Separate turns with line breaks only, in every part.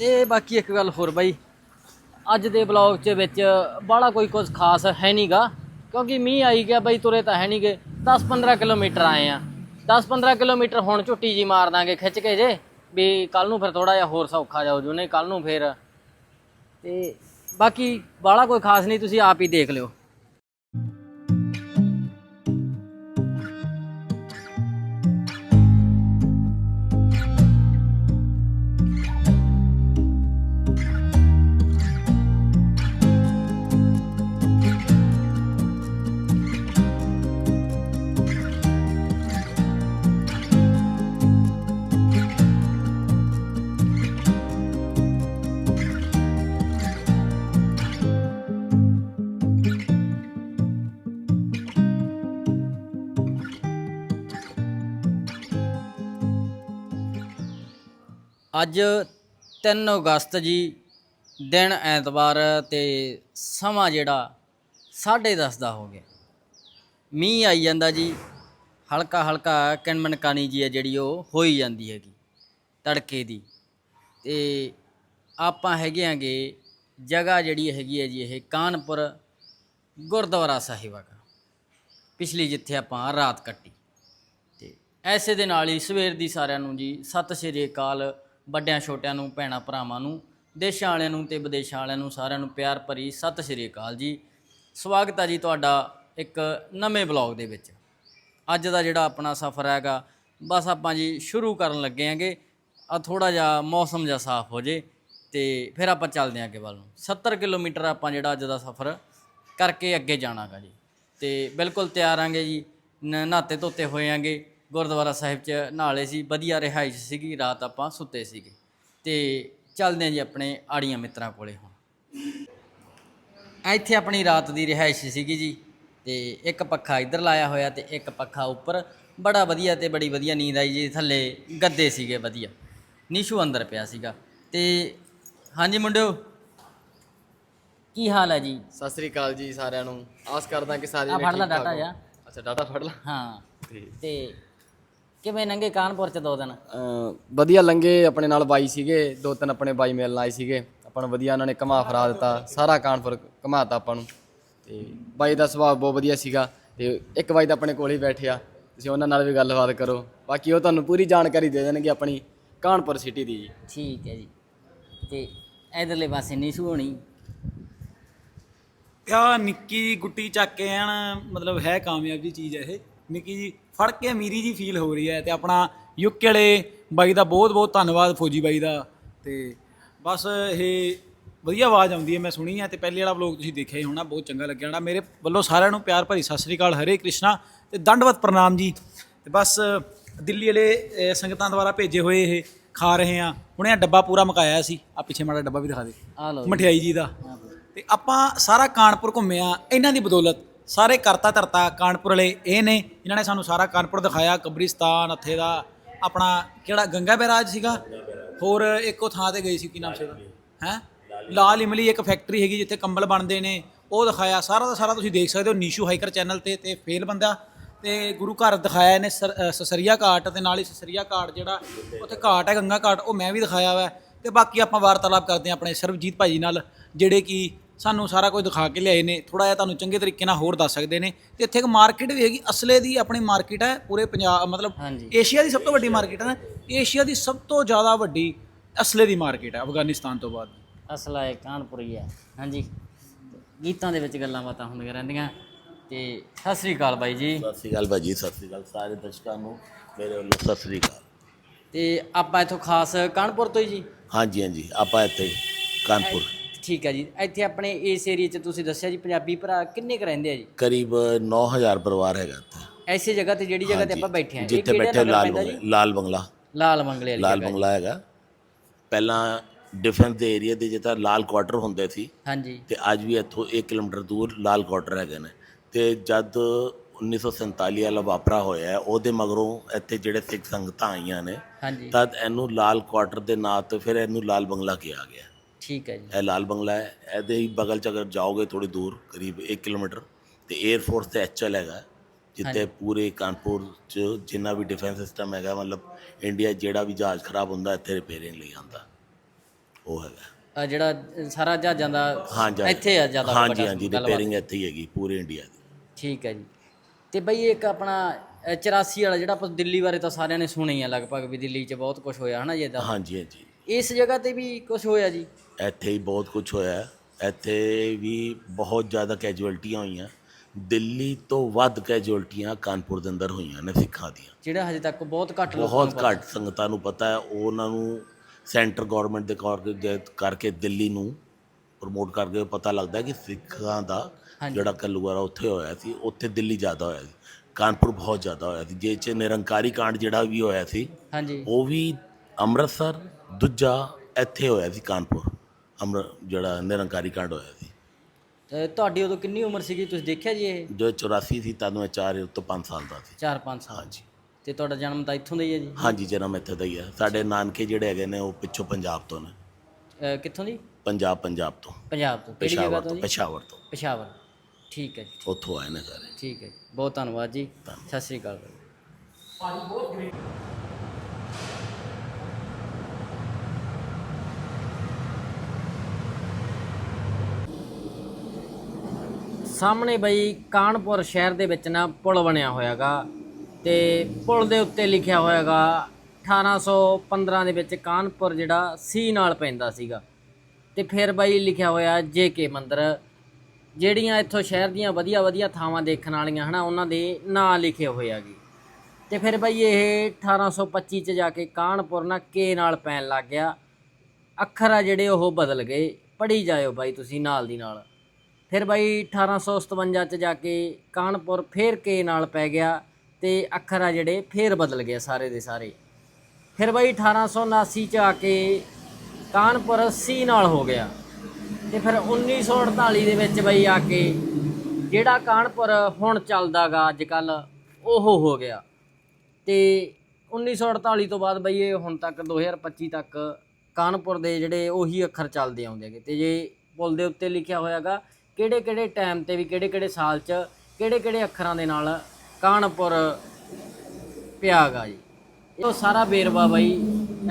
ਤੇ ਬਾਕੀ ਇੱਕ ਗੱਲ ਹੋਰ ਬਾਈ। ਅੱਜ ਦੇ ਬਲੌਗ 'ਚ ਵਿੱਚ ਬਾਹਲਾ ਕੋਈ ਕੁਝ ਖਾਸ ਹੈ ਨਹੀਂਗਾ ਕਿਉਂਕਿ ਮੀਂਹ ਆਈ ਗਿਆ ਬਾਈ, ਤੁਰੇ ਤਾਂ ਹੈ ਨਹੀਂਗੇ 10-15 ਕਿਲੋਮੀਟਰ ਆਏ ਆ। 10-15 ਕਿਲੋਮੀਟਰ ਹੁਣ ਝੁੱਟੀ ਜੀ ਮਾਰ ਦਾਂਗੇ ਖਿੱਚ ਕੇ ਜੇ। ਵੀ ਕੱਲ ਨੂੰ ਫਿਰ ਥੋੜਾ ਜਿਹਾ ਹੋਰ ਸੌਖਾ ਜਾਓ ਜੂ ਨਹੀਂ ਕੱਲ ਨੂੰ ਫਿਰ। ਤੇ ਬਾਕੀ ਬਾਹਲਾ ਕੋਈ ਖਾਸ ਨਹੀਂ, ਤੁਸੀਂ ਆਪ ਹੀ ਦੇਖ ਲਿਓ। ਅੱਜ 3 ਅਗਸਤ ਜੀ, ਦਿਨ ਐਤਵਾਰ ਤੇ ਸਮਾਂ ਜਿਹੜਾ 10:30 ਦਾ ਹੋ ਗਿਆ। ਮੀਂਹ ਆਈ ਜਾਂਦਾ ਜੀ, ਹਲਕਾ ਹਲਕਾ ਕਿਣਮਣਕਾਣੀ ਜੀ ਹੈ ਜਿਹੜੀ ਉਹ ਹੋਈ ਜਾਂਦੀ ਹੈਗੀ ਤੜਕੇ ਦੀ। ਤੇ ਆਪਾਂ ਹੈਗੇ ਆਂਗੇ ਜਗ੍ਹਾ ਜਿਹੜੀ ਹੈਗੀ ਹੈ ਜੀ ਇਹ ਕਾਨਪੁਰ ਗੁਰਦੁਆਰਾ ਸਾਹਿਬ ਹੈਗਾ ਪਿਛਲੀ ਜਿੱਥੇ ਆਪਾਂ ਰਾਤ ਕੱਟੀ। ਤੇ ਐਸੇ ਦੇ ਨਾਲ ਹੀ ਸਵੇਰ ਦੀ ਸਾਰਿਆਂ ਨੂੰ ਜੀ ਸਤਿ ਸ਼੍ਰੀ ਅਕਾਲ ਵੱਡਿਆਂ ਛੋਟਿਆਂ ਨੂੰ, ਭੈਣਾਂ ਭਰਾਵਾਂ ਨੂੰ, ਦੇਸ਼ਾਂ ਵਾਲਿਆਂ ਨੂੰ ਤੇ ਵਿਦੇਸ਼ਾਂ ਵਾਲਿਆਂ ਨੂੰ ਸਾਰਿਆਂ ਨੂੰ ਪਿਆਰ ਭਰੀ ਸਤਿ ਸ਼੍ਰੀ ਅਕਾਲ ਜੀ। ਸਵਾਗਤ ਹੈ ਜੀ ਤੁਹਾਡਾ ਇੱਕ ਨਵੇਂ ਬਲੌਗ ਦੇ ਵਿੱਚ। ਅੱਜ ਦਾ ਜਿਹੜਾ ਆਪਣਾ ਸਫ਼ਰ ਹੈਗਾ, ਬਸ ਆਪਾਂ ਜੀ ਸ਼ੁਰੂ ਕਰਨ ਲੱਗੇ ਆਂਗੇ ਆ ਥੋੜਾ ਜਿਹਾ ਮੌਸਮ ਜਿਹਾ ਸਾਫ਼ ਹੋ ਜੇ ਤੇ ਫਿਰ ਆਪਾਂ ਚੱਲਦੇ ਆਂ ਅੱਗੇ ਵੱਲ ਨੂੰ। 70 ਕਿਲੋਮੀਟਰ ਆਪਾਂ ਜਿਹੜਾ ਅੱਜ ਦਾ ਸਫ਼ਰ ਕਰਕੇ ਅੱਗੇ ਜਾਣਾਗਾ ਜੀ। ਤੇ ਬਿਲਕੁਲ ਤਿਆਰ ਆਂਗੇ ਜੀ, ਨ- ਨਹਾਤੇ ਧੋਤੇ ਹੋਏ ਆਂਗੇ। ਗੁਰਦੁਆਰਾ ਸਾਹਿਬ 'ਚ ਨਾਲੇ ਸੀ ਵਧੀਆ ਰਿਹਾਇਸ਼ ਸੀਗੀ ਰਾਤ ਆਪਾਂ ਸੁੱਤੇ ਸੀਗੇ। ਤੇ ਚੱਲਦੇ ਆਂ ਜੀ ਆਪਣੇ ਆੜੀਆਂ ਮਿੱਤਰਾਂ ਕੋਲੇ ਹੁਣ। ਇੱਥੇ ਆਪਣੀ ਰਾਤ ਦੀ ਰਿਹਾਇਸ਼ ਸੀਗੀ ਜੀ ਤੇ ਇੱਕ ਪੱਖਾ ਇੱਧਰ ਲਾਇਆ ਹੋਇਆ ਤੇ ਇੱਕ ਪੱਖਾ ਉੱਪਰ। ਬੜਾ ਵਧੀਆ ਤੇ ਬੜੀ ਵਧੀਆ ਨੀਂਦ ਆਈ ਜੀ ਥੱਲੇ ਗੱਦੇ ਸੀਗੇ ਵਧੀਆ। ਨੀਸ਼ੂ ਅੰਦਰ ਪਿਆ ਸੀਗਾ। ਤੇ ਹਾਂਜੀ ਮੁੰਡਿਓ ਕੀ ਹਾਲ ਹੈ ਜੀ?
ਸਤਿ ਸ੍ਰੀ ਅਕਾਲ ਜੀ ਸਾਰਿਆਂ ਨੂੰ। ਆਸ ਕਰਦਾ ਕਿ ਸਾਰੇ
ਆ ਫੜ ਲੈ ਡਾਟਾ
ਹੋ। ਅੱਛਾ ਡਾਟਾ ਫੜ ਲਾ।
ਹਾਂ। ਤੇ ਕਿਵੇਂ ਨੰਗੇ ਕਾਨਪੁਰ ਚ ਦੋ ਦਿਨ?
ਵਧੀਆ ਲੰਗੇ ਆਪਣੇ ਨਾਲ ਬਾਈ ਸੀਗੇ ਦੋ ਤਿੰਨ ਆਪਣੇ ਬਾਈ ਮਿਲਣ ਆਏ ਸੀਗੇ। ਆਪਾਂ ਨੂੰ ਵਧੀਆ ਉਹਨਾਂ ਨੇ ਘਮਾ ਫਰਾ ਦਿੱਤਾ ਸਾਰਾ ਕਾਨਪੁਰ ਘਮਾਤਾ ਆਪਾਂ ਨੂੰ। ਤੇ ਬਾਈ ਦਾ ਸੁਭਾਅ ਬਹੁਤ ਵਧੀਆ ਸੀਗਾ ਤੇ ਇੱਕ ਬਾਈ ਤਾਂ ਆਪਣੇ ਕੋਲ ਹੀ ਬੈਠਿਆ ਤੁਸੀਂ ਉਹਨਾਂ ਨਾਲ ਵੀ ਗੱਲਬਾਤ ਕਰੋ। ਬਾਕੀ ਉਹ ਤੁਹਾਨੂੰ ਪੂਰੀ ਜਾਣਕਾਰੀ ਦੇ ਦੇਣਗੇ ਆਪਣੀ ਕਾਨਪੁਰ ਸਿਟੀ ਦੀ ਜੀ।
ਠੀਕ ਹੈ ਜੀ। ਤੇ ਇਧਰਲੇ ਪਾਸੇ ਨੀਸ਼ੂ ਹੋਣੀ।
ਆ ਨਿੱਕੀ ਗੁੱਟੀ ਚੱਕ ਕੇ ਐਨ ਮਤਲਬ ਹੈ ਕਾਮਯਾਬ ਦੀ ਚੀਜ਼ ਹੈ ਇਹ। ਨਿੱਕੀ ਜੀ ਫੜ ਕੇ ਅਮੀਰੀ ਜੀ ਫੀਲ ਹੋ ਰਹੀ ਹੈ ਤੇ ਆਪਣਾ ਯੂਕੇ ਵਾਲੇ ਬਾਈ ਦਾ ਬਹੁਤ ਬਹੁਤ ਧੰਨਵਾਦ ਫੌਜੀ ਬਾਈ ਦਾ ਤੇ ਬਸ ਇਹ ਵਧੀਆ ਆਵਾਜ਼ ਆਉਂਦੀ ਹੈ ਮੈਂ ਸੁਣੀ ਹੈ ਤੇ ਪਹਿਲੇ ਵਾਲਾ ਵਲੋਗ ਤੁਸੀਂ ਦੇਖਿਆ ਹੀ ਹੋਣਾ ਬਹੁਤ ਚੰਗਾ ਲੱਗਿਆ ਹੋਣਾ। ਮੇਰੇ ਵੱਲੋਂ ਸਾਰਿਆਂ ਨੂੰ ਪਿਆਰ ਭਰੀ ਸਤਿ ਸ੍ਰੀ ਅਕਾਲ ਹਰੇ ਕ੍ਰਿਸ਼ਨਾ ਤੇ ਦੰਡਵਤ ਪ੍ਰਣਾਮ ਜੀ। ਤੇ ਬਸ ਦਿੱਲੀ ਵਾਲੇ ਸੰਗਤਾਂ ਦੁਆਰਾ ਭੇਜੇ ਹੋਏ ਇਹ ਖਾ ਰਹੇ ਆ ਹੁਣੇ ਆ ਡੱਬਾ ਪੂਰਾ ਮਕਾਇਆ ਸੀ। ਆ ਪਿੱਛੇ ਮਾੜਾ ਡੱਬਾ ਵੀ ਦਿਖਾ ਦੇ।
ਆ।
ਮਠਿਆਈ ਜੀ ਦਾ। ਤੇ ਆਪਾਂ ਸਾਰਾ ਕਾਨਪੁਰ ਘੁੰਮਿਆ ਇਹਨਾਂ ਦੀ ਬਦੌਲਤ ਸਾਰੇ ਕਰਤਾ ਧਰਤਾ ਕਾਨਪੁਰ ਵਾਲੇ ਇਹ ਨੇ, ਇਹਨਾਂ ਨੇ ਸਾਨੂੰ ਸਾਰਾ ਕਾਨਪੁਰ ਦਿਖਾਇਆ, ਕਬਰਿਸਤਾਨ, ਇੱਥੇ ਦਾ ਆਪਣਾ ਕਿਹੜਾ ਗੰਗਾ ਬੈਰਾਜ ਸੀਗਾ? ਹੋਰ ਇੱਕ ਉਹ ਥਾਂ ਤੇ ਗਈ ਸੀ, ਕੀ ਨਾਮ ਸੀ ਹੈ? ਲਾਲ ਇਮਲੀ ਇੱਕ ਫੈਕਟਰੀ ਹੈਗੀ ਜਿੱਥੇ ਕੰਬਲ ਬਣਦੇ ਨੇ, ਉਹ ਦਿਖਾਇਆ, ਸਾਰਾ ਦਾ ਸਾਰਾ ਤੁਸੀਂ ਦੇਖ ਸਕਦੇ ਹੋ, ਨੀਸ਼ੂ ਹਾਈਕਰ ਚੈਨਲ ਤੇ ਤੇ ਫੇਲ ਬੰਦਾ। ਤੇ ਗੁਰੂ ਘਰ ਦਿਖਾਇਆ ਇਹਨੇ ਸਰ- ਸਸਰੀਆ ਘਾਟ ਤੇ ਨਾਲ ਹੀ ਸਸਰੀਆ ਘਾਟ ਜਿਹੜਾ, ਉੱਥੇ ਘਾਟ ਹੈ, ਗੰਗਾ ਘਾਟ, ਉਹ ਮੈਂ ਵੀ ਦਿਖਾਇਆ ਵਾ। ਤੇ ਬਾਕੀ ਆਪਾਂ ਵਾਰਤਾਲਾਪ ਕਰਦੇ ਹਾਂ ਆਪਣੇ ਸਰਬਜੀਤ ਭਾਜੀ ਨਾਲ, ਜਿਹੜੇ ਕਿ ਸਾਨੂੰ ਸਾਰਾ ਕੁਝ ਦਿਖਾ ਕੇ ਲਿਆਏ ਨੇ ਥੋੜਾ ਜਿਹਾ ਤੁਹਾਨੂੰ ਚੰਗੇ ਤਰੀਕੇ ਨਾਲ ਹੋਰ ਦੱਸ ਸਕਦੇ ਨੇ। ਤੇ ਇੱਥੇ ਇੱਕ ਮਾਰਕੀਟ ਵੀ ਹੈਗੀ ਅਸਲੇ ਦੀ ਆਪਣੀ ਮਾਰਕੀਟ ਹੈ ਪੂਰੇ ਪੰਜਾਬ ਮਤਲਬ
ਹਾਂਜੀ।
ਏਸ਼ੀਆ ਦੀ ਸਭ ਤੋਂ ਵੱਡੀ ਮਾਰਕੀਟ ਹੈ ਨਾ ਏਸ਼ੀਆ ਦੀ ਸਭ ਤੋਂ ਜ਼ਿਆਦਾ ਵੱਡੀ ਅਸਲੇ ਦੀ ਮਾਰਕੀਟ ਹੈ ਅਫਗਾਨਿਸਤਾਨ ਤੋਂ ਬਾਅਦ।
ਅਸਲਾ ਇਹ ਕਾਨਪੁਰ ਹੀ ਹੈ। ਹਾਂਜੀ। ਗੀਤਾਂ ਦੇ ਵਿੱਚ ਗੱਲਾਂ ਬਾਤਾਂ ਹੁੰਦੀਆਂ ਰਹਿੰਦੀਆਂ। ਤੇ ਸਤਿ ਸ੍ਰੀ ਅਕਾਲ ਬਾਈ ਜੀ।
ਸਤਿ ਸ਼੍ਰੀ ਅਕਾਲ ਭਾਜੀ ਸਤਿ ਸ਼੍ਰੀ ਅਕਾਲ ਸਾਰੇ ਦਰਸ਼ਕਾਂ ਨੂੰ ਮੇਰੇ ਵੱਲੋਂ ਸਤਿ ਸ਼੍ਰੀ ਅਕਾਲ।
ਤੇ ਆਪਾਂ ਇੱਥੋਂ ਖਾਸ ਕਾਨਪੁਰ ਤੋਂ ਹੀ ਜੀ?
ਹਾਂਜੀ ਹਾਂਜੀ ਆਪਾਂ ਇੱਥੇ ਕਾਨਪੁਰ।
ਠੀਕ ਹੈ ਜੀ। ਇੱਥੇ ਆਪਣੇ ਇਸ ਏਰੀਆ 'ਚ ਤੁਸੀਂ ਦੱਸਿਆ ਜੀ ਪੰਜਾਬੀ ਭਰਾ ਕਿੰਨੇ ਕੁ ਰਹਿੰਦੇ ਆ ਜੀ?
ਕਰੀਬ 9000 ਪਰਿਵਾਰ ਹੈਗਾ ਇੱਥੇ।
ਐਸੀ ਜਗ੍ਹਾ ਤੇ ਜਿਹੜੀ ਜਗ੍ਹਾ ਤੇ ਆਪਾਂ ਬੈਠੇ ਆ।
ਜਿੱਥੇ ਬੈਠੇ ਲਾਲ ਬੰਗਲਾ। ਲਾਲ ਬੰਗਲਾ।
ਲਾਲ ਮੰਗਲੇ ਵਾਲੀ
ਲਾਲ
ਜਗ੍ਹਾ।
ਬੰਗਲਾ ਹੈਗਾ। ਪਹਿਲਾਂ ਡਿਫੈਂਸ ਦੇ ਏਰੀਆ ਦੇ ਜਿੱਥੇ ਲਾਲ ਕੁਆਟਰ ਹੁੰਦੇ ਸੀ
ਹਾਂਜੀ।
ਤੇ ਅੱਜ ਵੀ ਇੱਥੋਂ 1 ਕਿਲੋਮੀਟਰ ਦੂਰ ਲਾਲ ਕੁਆਟਰ ਹੈਗੇ ਨੇ। ਤੇ ਜਦ 1947 ਵਾਲਾ ਵਾਪਰਾ ਹੋਇਆ ਹੈ, ਉਹਦੇ ਮਗਰੋਂ ਇੱਥੇ ਜਿਹੜੇ ਸਿੱਖ ਸੰਗਤਾਂ ਆਈਆਂ ਨੇ
ਹਾਂਜੀ।
ਤਦ ਇਹਨੂੰ ਲਾਲ ਕੁਆਟਰ ਦੇ ਨਾਂ ਤੇ ਫਿਰ ਇਹਨੂੰ ਲਾਲ ਬੰਗਲਾ ਕਿਹਾ ਗਿਆ।
ਠੀਕ ਹੈ ਜੀ।
ਇਹ ਲਾਲ ਬੰਗਲਾ ਹੈ। ਇਹਦੇ ਹੀ ਬਗਲ ਚ ਅਗਰ ਜਾਓਗੇ ਥੋੜੀ ਦੂਰ ਕਰੀਬ 1 ਕਿਲੋਮੀਟਰ ਤੇ 에ਅਰ ਫੋਰਸ ਤੇ ਐਚਐਲ ਹੈਗਾ। ਜਿੱਥੇ ਪੂਰੇ ਕਾਨਪੁਰ ਚ ਜਿੰਨਾ ਵੀ ਡਿਫੈਂਸ ਸਿਸਟਮ ਹੈਗਾ ਮਤਲਬ ਇੰਡੀਆ ਜਿਹੜਾ ਵੀ ਜਹਾਜ਼ ਖਰਾਬ ਹੁੰਦਾ ਇੱਥੇ ਰਿਪੇਅਰਿੰਗ ਲਈ ਆਉਂਦਾ। ਉਹ ਹੈਗਾ।
ਅ, ਜਿਹੜਾ ਸਾਰਾ ਜਹਾਜ਼ਾਂ ਦਾ
ਹਾਂ ਜੀ
ਇੱਥੇ ਆ ਜ਼ਿਆਦਾ
ਹਾਂਜੀ
ਵੱਡਾ
ਹਾਂਜੀ
ਗੱਲਬਾਤ।
ਰਿਪੇਅਰਿੰਗ ਇੱਥੇ ਹੀ ਹੈਗੀ ਪੂਰੇ ਇੰਡੀਆ ਦੀ।
ਠੀਕ ਹੈ ਜੀ। ਤੇ ਬਈ ਇੱਕ ਆਪਣਾ ਅ, 84 ਵਾਲਾ ਜਿਹੜਾ ਆਪਾਂ ਦਿੱਲੀ ਬਾਰੇ ਤਾਂ ਸਾਰਿਆਂ ਨੇ ਸੁਣਿਆ ਹੀ ਆ ਲਗਭਗ ਵੀ ਦਿੱਲੀ 'ਚ ਬਹੁਤ ਕੁਝ ਹੋਇਆ ਹਨਾ ਜੀ ਏਦਾਂ?
ਹਾਂਜੀ ਹਾਂਜੀ।
ਇਸ ਜਗ੍ਹਾ ਤੇ ਵੀ ਕੁਝ ਹੋਇਆ ਜੀ?
ਇੱਥੇ ਹੀ ਬਹੁਤ ਕੁਝ ਹੋਇਆ। ਇੱਥੇ ਵੀ ਬਹੁਤ ਜ਼ਿਆਦਾ ਕੈਜੁਅਲਟੀਆਂ ਹੋਈਆਂ। ਦਿੱਲੀ ਤੋਂ ਵੱਧ ਕੈਜੁਅਲਟੀਆਂ ਕਾਨਪੁਰ ਦੇ ਅੰਦਰ ਹੋਈਆਂ ਨੇ ਸਿੱਖਾਂ ਦੀਆਂ।
ਜਿਹੜਾ ਹਜੇ ਤੱਕ ਬਹੁਤ ਘੱਟ ਲੋਕਾਂ
ਬਹੁਤ
ਪਤਾ।
ਘੱਟ ਸੰਗਤਾਂ ਨੂੰ ਪਤਾ ਹੈ। ਉਹਨਾਂ ਨੂੰ ਸੈਂਟਰ ਗਵਰਨਮੈਂਟ ਦੇ ਕਰਕੇ ਕਰਕੇ ਦਿੱਲੀ ਨੂੰ ਪ੍ਰਮੋਟ ਕਰਕੇ ਪਤਾ ਲੱਗਦਾ ਕਿ ਸਿੱਖਾਂ ਦਾ
ਹਾਂਜੀ।
ਜਿਹੜਾ ਕੱਲੂਵਾਰਾ ਉੱਥੇ ਹੋਇਆ ਸੀ ਉੱਥੇ ਦਿੱਲੀ ਜ਼ਿਆਦਾ ਹੋਇਆ ਸੀ। ਕਾਨਪੁਰ ਬਹੁਤ ਜ਼ਿਆਦਾ ਹੋਇਆ ਸੀ। ਜੇ ਚ ਨਿਰੰਕਾਰੀ ਕਾਂਡ ਜਿਹੜਾ ਵੀ ਹੋਇਆ ਸੀ
ਹਾਂਜੀ।
ਉਹ ਵੀ ਅੰਮ੍ਰਿਤਸਰ ਦੂਜਾ ਇੱਥੇ ਹੋਇਆ ਸੀ ਕਾਨਪੁਰ। ਅੰਮ੍ਰਿ ਜਿਹੜਾ ਨਿਰੰਕਾਰੀ ਕਾਂਡ ਹੋਇਆ ਸੀ।
ਤੁਹਾਡੀ ਉਦੋਂ ਕਿੰਨੀ ਉਮਰ ਸੀਗੀ? ਤੁਸੀਂ ਦੇਖਿਆ ਜੀ ਇਹ?
ਜੋ 84 ਸੀ ਤਦੋਂ ਮੈਂ 4 ਤੋਂ 5 ਸਾਲ ਦਾ ਸੀ।
4-5 ਸਾਲ।
ਹਾਂਜੀ।
ਤੇ ਤੁਹਾਡਾ ਜਨਮ ਤਾਂ ਇੱਥੋਂ ਦਾ ਹੀ ਹੈ ਜੀ?
ਹਾਂਜੀ ਜਨਮ ਇੱਥੇ ਦਾ ਹੀ ਹੈ। ਸਾਡੇ ਨਾਨਕੇ ਜਿਹੜੇ ਹੈਗੇ ਨੇ ਉਹ ਪਿੱਛੋਂ ਪੰਜਾਬ ਤੋਂ ਨੇ।
ਕਿੱਥੋਂ ਦੀ?
ਪੰਜਾਬ ਪੰਜਾਬ ਤੋਂ।
ਪੰਜਾਬ ਤੋਂ। ਕਿਹੜੀ ਜਗ੍ਹਾ
ਪੇਸ਼ਾਵਰ
ਤੋਂ
ਤੋਂ
ਜੀ?
ਪੇਸ਼ਾਵਰ ਤੋਂ।
ਪਸ਼ਾਵਰ। ਠੀਕ ਹੈ ਜੀ।
ਉੱਥੋਂ ਆਏ ਨੇ ਸਾਰੇ।
ਠੀਕ ਹੈ ਜੀ। ਬਹੁਤ ਧੰਨਵਾਦ ਜੀ। ਸਤਿ ਸ੍ਰੀ ਅਕਾਲ। ਸਾਹਮਣੇ ਬਈ ਕਾਨਪੁਰ ਸ਼ਹਿਰ ਦੇ ਵਿੱਚ ਨਾ ਪੁਲ ਬਣਿਆ ਹੋਇਆਗਾ ਤੇ ਪੁਲ ਦੇ ਉੱਤੇ ਲਿਖਿਆ ਹੋਇਆਗਾ 1815 ਦੇ ਵਿੱਚ ਕਾਨਪੁਰ ਜਿਹੜਾ ਸੀ ਨਾਲ ਪੈਂਦਾ ਸੀਗਾ। ਤੇ ਫਿਰ ਬਾਈ ਲਿਖਿਆ ਹੋਇਆ ਜੇ ਕੇ ਮੰਦਰ, ਜਿਹੜੀਆਂ ਇੱਥੋਂ ਸ਼ਹਿਰ ਦੀਆਂ ਵਧੀਆ ਵਧੀਆ ਥਾਵਾਂ ਦੇਖਣ ਵਾਲੀਆਂ ਹਨਾ, ਉਹਨਾਂ ਦੇ ਨਾਂ ਲਿਖੇ ਹੋਏ ਆਗੇ ਤੇ ਫਿਰ ਬਾਈ ਇਹ 1825 ਚ ਜਾ ਕੇ ਕਾਨਪੁਰ ਨਾ ਕੇ ਨਾਲ ਪੈਣ ਲੱਗ ਗਿਆ। ਅੱਖਰ ਆ ਜਿਹੜੇ ਉਹ ਬਦਲ ਗਏ। ਪੜ੍ਹੀ ਜਾਇਓ ਬਾਈ ਤੁਸੀਂ ਨਾਲ ਦੀ ਨਾਲ। ਫਿਰ ਬਾਈ 1857 ਚ ਜਾ ਕੇ ਕਾਨਪੁਰ ਫੇਰ ਕੇ ਨਾਲ ਪੈ ਗਿਆ ਤੇ ਅੱਖਰ ਆ ਜਿਹੜੇ ਫੇਰ ਬਦਲ ਗਏ ਸਾਰੇ ਦੇ ਸਾਰੇ। ਫਿਰ ਬਾਈ 1879 ਚ ਆ ਕੇ ਕਾਨਪੁਰ ਸੀ ਨਾਲ ਹੋ ਗਿਆ। ਤੇ ਫਿਰ 1948 ਦੇ ਵਿੱਚ ਬਈ ਆ ਕੇ ਜਿਹੜਾ ਕਾਨਪੁਰ ਹੁਣ ਚੱਲਦਾਗਾ ਅੱਜ ਕੱਲ ਉਹ ਹੋ ਗਿਆ। ਤੇ 1948 ਤੋਂ ਬਾਅਦ ਬਈ ਇਹ ਹੁਣ ਤੱਕ 2025 ਤੱਕ ਕਾਨਪੁਰ ਦੇ ਜਿਹੜੇ ਉਹੀ ਅੱਖਰ ਚੱਲਦੇ ਆਉਂਦੇ ਹੈਗੇ। ਤੇ ਜੇ ਪੁਲ ਦੇ ਉੱਤੇ ਲਿਖਿਆ ਹੋਇਆਗਾ ਕਿਹੜੇ ਕਿਹੜੇ ਟਾਈਮ ਤੇ ਵੀ ਕਿਹੜੇ ਕਿਹੜੇ ਸਾਲ 'ਚ ਕਿਹੜੇ ਕਿਹੜੇ ਅੱਖਰਾਂ ਦੇ ਨਾਲ ਕਾਨਪੁਰ ਪਿਆਗਾ ਜੀ। ਇਹ ਸਾਰਾ ਵੇਰਵਾ ਬਈ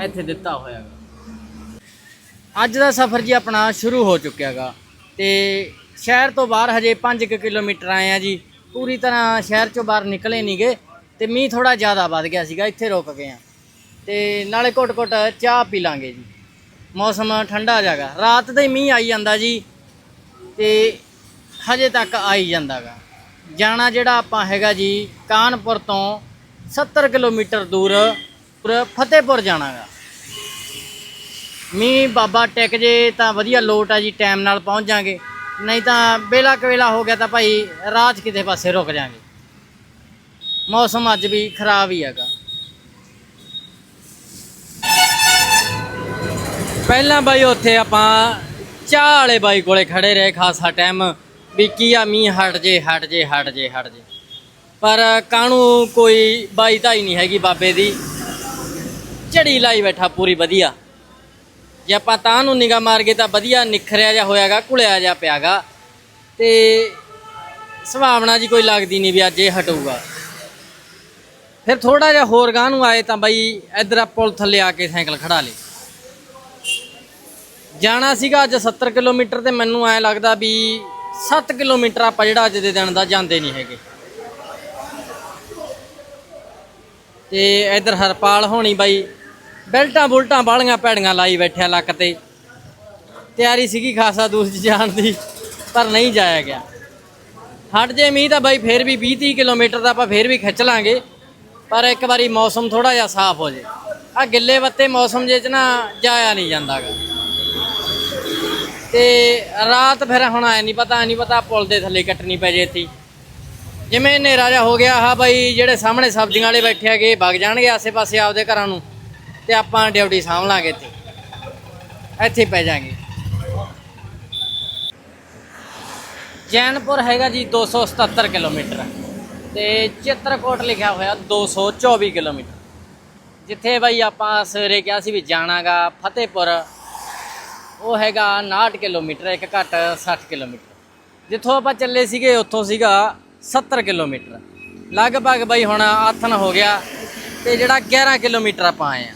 ਇੱਥੇ ਦਿੱਤਾ ਹੋਇਆ ਹੋਇਆਗਾ ਅੱਜ ਦਾ ਸਫ਼ਰ ਜੀ ਆਪਣਾ ਸ਼ੁਰੂ ਹੋ ਚੁੱਕਿਆ ਚੁੱਕਿਆਗਾ ਤੇ ਸ਼ਹਿਰ ਤੋਂ ਬਾਹਰ ਹਜੇ 5 ਕਿਲੋਮੀਟਰ ਆਏ ਆ ਜੀ। ਪੂਰੀ ਤਰ੍ਹਾਂ ਸ਼ਹਿਰ ਚੋਂ ਬਾਹਰ ਨਿਕਲੇ ਨਹੀਂਗੇ ਤੇ ਮੀਂਹ ਥੋੜਾ ਜ਼ਿਆਦਾ ਵੱਧ ਗਿਆ ਸੀਗਾ, ਇੱਥੇ ਰੁਕ ਗਏ ਆ। ਤੇ ਨਾਲੇ ਘੁੱਟ-ਘੁੱਟ ਚਾਹ ਪੀ ਲਾਂਗੇ ਜੀ। ਮੌਸਮ ਠੰਡਾ ਜਾਗਾ ਰਾਤ ਦਾ ਹੀ ਮੀਂਹ ਆਈ ਜਾਂਦਾ ਜੀ। ਤੇ ਹਜੇ ਤੱਕ ਆਈ ਜਾਂਦਾਗਾ। ਜਾਣਾ ਜਿਹੜਾ ਆਪਾਂ ਹੈਗਾ ਜੀ, ਕਾਨਪੁਰ ਤੋਂ 70 ਕਿਲੋਮੀਟਰ ਦੂਰ ਪੁਰ ਫਤਿਹਪੁਰ ਜਾਣਾਗਾ। ਮੀਂਹ ਬਾਬਾ ਟਿਕ ਜੇ ਤਾਂ ਵਧੀਆ ਲੋਟ ਆ ਜੀ, ਟਾਈਮ ਨਾਲ ਪਹੁੰਚ ਜਾਾਂਗੇ। ਨਹੀਂ ਤਾਂ ਬੇਲਾ ਕਵੇਲਾ ਹੋ ਗਿਆ ਤਾਂ ਭਾਈ ਰਾਤ ਕਿਤੇ ਪਾਸੇ ਰੁਕ ਜਾਾਂਗੇ। ਮੌਸਮ ਅੱਜ ਵੀ ਖਰਾਬ ਹੀ ਹੈਗਾ। ਪਹਿਲਾਂ ਬਾਈ ਉੱਥੇ ਆਪਾਂ ਚਾਹ ਵਾਲੇ ਬਾਈ ਕੋਲੇ ਖੜੇ ਰਹੇ ਖਾਸਾ ਟਾਈਮ ਵੀ ਕੀ ਆ ਮੀਂਹ ਹਟ ਜੇ ਹਟ ਜੇ ਹਟ ਜੇ ਹਟ ਜੇ। ਪਰ ਕਾਣੂ ਕੋਈ ਬਾਈ ਧਾਈ ਨਹੀਂ ਹੈਗੀ ਬਾਬੇ ਦੀ। ਝੜੀ ਲਾਈ ਬੈਠਾ ਪੂਰੀ ਵਧੀਆ। ਜੇ ਆਪਾਂ ਤਾਂ ਨੂੰ ਨਿਗਾ ਮਾਰ ਗਏ ਤਾਂ ਵਧੀਆ ਨਿਖਰਿਆ ਜਾ ਹੋਇਆਗਾ, ਘੁਲਿਆ ਜਾ ਪਿਆਗਾ। ਤੇ ਸੁਭਾਵਨਾ ਜੀ ਕੋਈ ਲੱਗਦੀ ਨਹੀਂ ਵੀ ਅੱਜ ਇਹ ਹਟੂਗਾ। ਫਿਰ ਥੋੜਾ ਜਿਹਾ ਹੋਰ ਗਾਂ ਨੂੰ ਆਏ ਤਾਂ ਬਾਈ ਇਧਰ ਪੁਲ ਥੱਲੇ ਆ ਕੇ ਸਾਈਕਲ ਖੜਾ ਲੇ। ਜਾਣਾ ਸੀਗਾ ਅੱਜ 70 ਕਿਲੋਮੀਟਰ ਤੇ ਮੈਨੂੰ ਐ ਲੱਗਦਾ ਵੀ 7 ਕਿਲੋਮੀਟਰ ਆਪਾਂ ਜਿਹੜਾ ਅੱਜ ਦੇ ਦਿਨ ਦਾ ਜਾਂਦੇ ਨਹੀਂ ਹੈਗੇ। ਤੇ ਇਧਰ ਹਰਪਾਲ ਹੋਣੀ ਬਾਈ, ਬੈਲਟਾਂ ਬੁਲਟਾਂ ਬਾਲੀਆਂ ਪੈੜੀਆਂ ਲਾਈ ਬੈਠਿਆ ਲੱਕ ਤੇ। ਤਿਆਰੀ ਸੀਗੀ ਖਾਸਾ ਦੂਰ ਜਾਣ ਦੀ, ਪਰ ਨਹੀਂ ਜਾਇਆ ਗਿਆ। ਹਟ ਜੇ ਮੀਂਹ ਤਾਂ ਬਾਈ ਫੇਰ ਵੀ 20 30 ਕਿਲੋਮੀਟਰ ਦਾ ਆਪਾਂ ਫੇਰ ਵੀ ਖਿੱਚ ਲਾਂਗੇ, ਪਰ ਇੱਕ ਵਾਰੀ ਮੌਸਮ ਥੋੜਾ ਜਿਹਾ ਸਾਫ਼ ਹੋ ਜੇ। ਆ ਗਿੱਲੇ ਵੱਤੇ ਮੌਸਮ ਜੇ ਚ ਨਾ ਜਾਇਆ ਨਹੀਂ ਜਾਂਦਾਗਾ। ਤੇ ਰਾਤ ਫਿਰ ਹੁਣ ਆਇਆ ਨਹੀਂ ਪਤਾ ਨਹੀਂ ਪਤਾ ਪੁਲ ਦੇ ਥੱਲੇ ਕੱਟਣੀ ਪੈ ਜੇ ਇੱਥੇ। ਜਿਵੇਂ ਹਨੇਰਾ ਜਿਹਾ ਹੋ ਗਿਆ ਆ ਬਾਈ ਜਿਹੜੇ ਸਾਹਮਣੇ ਸਬਜ਼ੀਆਂ ਵਾਲੇ ਬੈਠੇ ਹੈਗੇ ਵਗ ਜਾਣਗੇ ਆਸੇ-ਪਾਸੇ ਆਪਦੇ ਘਰਾਂ ਨੂੰ ਤੇ ਆਪਾਂ ਡਿਊਟੀ ਸਾਂਭ ਲਾਂਗੇ ਇੱਥੇ। ਇੱਥੇ ਪੈ ਜਾਾਂਗੇ। ਜੈਨਪੁਰ ਹੈਗਾ ਜੀ 277 ਕਿਲੋਮੀਟਰ ਤੇ ਚਿੱਤਰਕੋਟ ਲਿਖਿਆ ਹੋਇਆ 224 ਕਿਲੋਮੀਟਰ। ਜਿੱਥੇ ਬਾਈ ਆਪਾਂ ਸਵੇਰੇ ਕਿਹਾ ਸੀ ਵੀ ਜਾਣਾਗਾ ਫਤਿਹਪੁਰ ਉਹ ਹੈਗਾ 59 ਕਿਲੋਮੀਟਰ, ਇੱਕ ਘੱਟ 60 ਕਿਲੋਮੀਟਰ। ਜਿੱਥੋਂ ਆਪਾਂ ਚੱਲੇ ਸੀਗੇ, ਉੱਥੋਂ ਸੀਗਾ 70 ਕਿਲੋਮੀਟਰ। ਲਗਭਗ ਬਈ ਹੁਣ ਆਥਨ ਹੋ ਗਿਆ ਤੇ ਜਿਹੜਾ 11 ਕਿਲੋਮੀਟਰ ਆਪਾਂ ਆਏ ਆ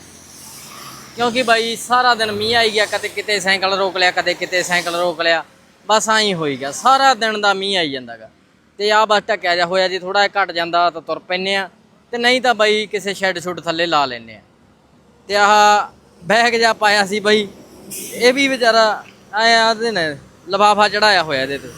ਕਿਉਂਕਿ ਬਾਈ ਸਾਰਾ ਦਿਨ ਮੀਂਹ ਆਈ ਗਿਆ, ਕਦੇ ਕਿਤੇ ਸਾਈਕਲ ਰੋਕ ਲਿਆ, ਕਦੇ ਕਿਤੇ ਸਾਈਕਲ ਰੋਕ ਲਿਆ। ਬਸ ਆਈ ਹੋਈ ਗਿਆ। ਸਾਰਾ ਦਿਨ ਦਾ ਮੀਂਹ ਆਈ ਜਾਂਦਾਗਾ ਤੇ ਆ ਬਸ ਟਕਿਆ ਜਾ ਹੋਇਆ ਜੀ ਥੋੜਾ ਜਿਹਾ ਘਟ ਜਾਂਦਾ ਤਾਂ ਤੁਰ ਪੈਨੇ ਆ ਤੇ ਨਹੀਂ ਤਾਂ ਬਾਈ ਕਿਸੇ ਸ਼ੈੱਡ ਸ਼ੁੱਡ ਥੱਲੇ ਲਾ ਲੈਨੇ ਆ ਤੇ ਆਹ ਬੈਗ ਜਾ ਪਾਇਆ ਸੀ ਬਾਈ। ਇਹ ਵੀ ਵਿਚਾਰਾ ਆਇਆ ਆਦੇ ਨੇ, ਲਫਾਫਾ ਚੜਾਇਆ ਹੋਇਆ ਇਹਦੇ ਤੇ।